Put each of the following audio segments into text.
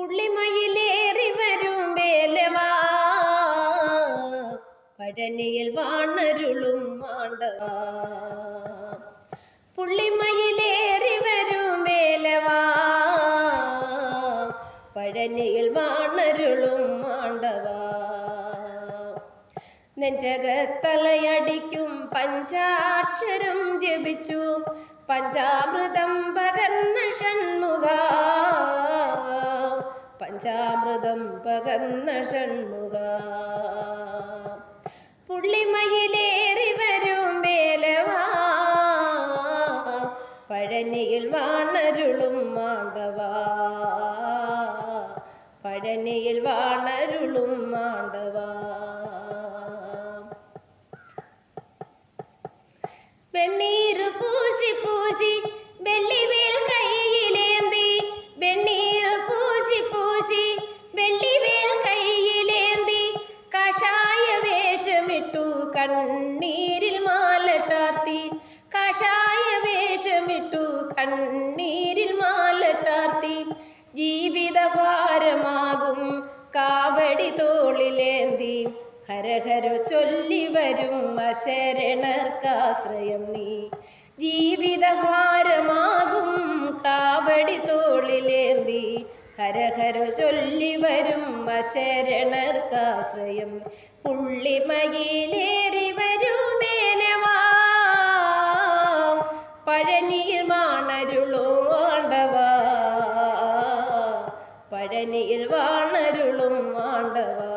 പുള്ളിമയിലേറി വരും വേലവാ. പഴനിയിൽ വാണരുളും മാണ്ടവാ. പുള്ളിമയിലേറി വരും വേലവാ. പഴനിയിൽ വാണരുളും മാണ്ടവാ. നെഞ്ചകത്തലയടിക്കും പഞ്ചാക്ഷരം ജപിച്ചു. പഞ്ചാമൃതം പകർന്ന ഷൺമുഖ. പഞ്ചാമൃതം പകർന്ന ഷൺമുഖ. പുള്ളിമയിലേറി വരും വേലവാ. പഴനിയിൽ വാണരുളും മാണ്ടവാ. പഴനിയിൽ വാണരുളും മാണ്ടവാ. വെണ്ണീര് പൂശി പൂശി വെള്ളിവേൽ കണ്ണീരിൽ മാല ചാർത്തി കഷായ വേഷമിട്ടു കണ്ണീരിൽ മാല ചാർത്തി. ജീവിത ഭാരമാകും കാവടി തോളിലേന്തി ഹരഹര ചൊല്ലി വരും അശരണർക്കാശ്രയം നീ. ജീവിത ഭാരമാകും കാവടി തോളിലേന്തി ഹരഹര ചൊല്ലി വരും അശരണർക്കാശ്രയം. പുള്ളിമയിലേറി പഴനിയിൽ പഴനിയിൽ വാണരുളും ആണ്ടവാ.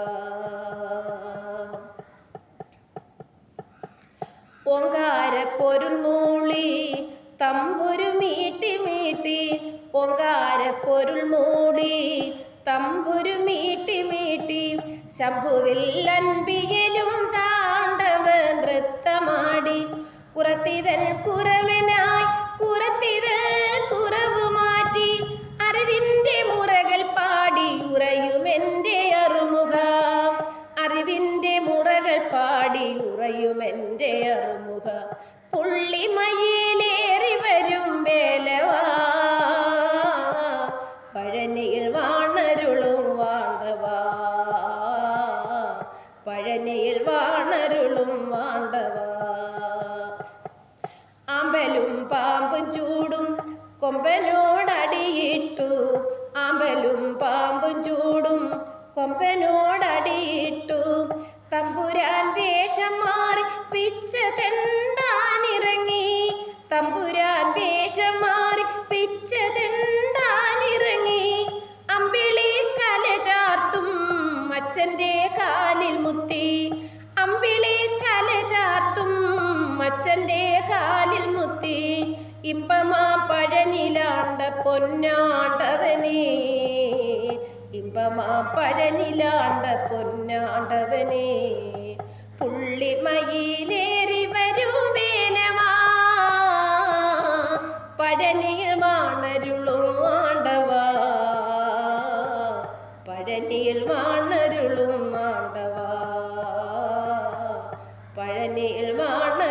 ഓങ്കാര പൊരുൾമൂളി തമ്പുരു മീട്ടി മീട്ടി. പൊങ്കാര മൂടി തമ്പുരു മീട്ടി മീട്ടി. ശംഭുവിൽ അൻപിയലും താണ്ടവ നൃത്തമാടി. കുറത്തിതൻ കുറവനായി കുറത്തിതൽ കുറവ് മാറ്റി അറിവിന്റെ മുറകൾ പാടി ഉറയുമെന്റെ അറുമുഖ. അറിവിന്റെ മുറകൾ പാടി ഉറയുമെന്റെ അറുമുഖ. പുള്ളിമയിലേറി വരും വേലവാ. പഴനിയിൽ വാണരുളും വാണ്ടവാ. പഴനിയിൽ വാണരുളും വാണ്ടവാ. ആമ്പലും പാമ്പും ചൂടും കൊമ്പനോടടിയിട്ടു. ആമ്പലും പാമ്പും ചൂടും കൊമ്പനോടടിയിട്ടു. തമ്പുരാൻ വേഷം മാറി പിച്ച തെണ്ടാനിറങ്ങി. തമ്പുരാൻ വേഷം മാറി പിച്ച തെണ്ടാനിറങ്ങി. അമ്പിളി കല ചാർത്തും അച്ഛന്റെ കാലിൽ മുത്തി. അമ്പിളി കല ചാർത്തും ഇമ്പമാ പഴനിലാണ്ട പൊന്നാണ്ടവനേ. ഇമ്പമാ പഴനിലാണ്ട പൊന്നാണ്ടവനേ. പുള്ളിമയിലേറി വരുവേനവാ പഴനിയിൽ വാണരുളും ആണ്ടവാ. പഴനിയിൽ വാണരുളും ആണ്ടവാ. പഴനിയിൽ വാണ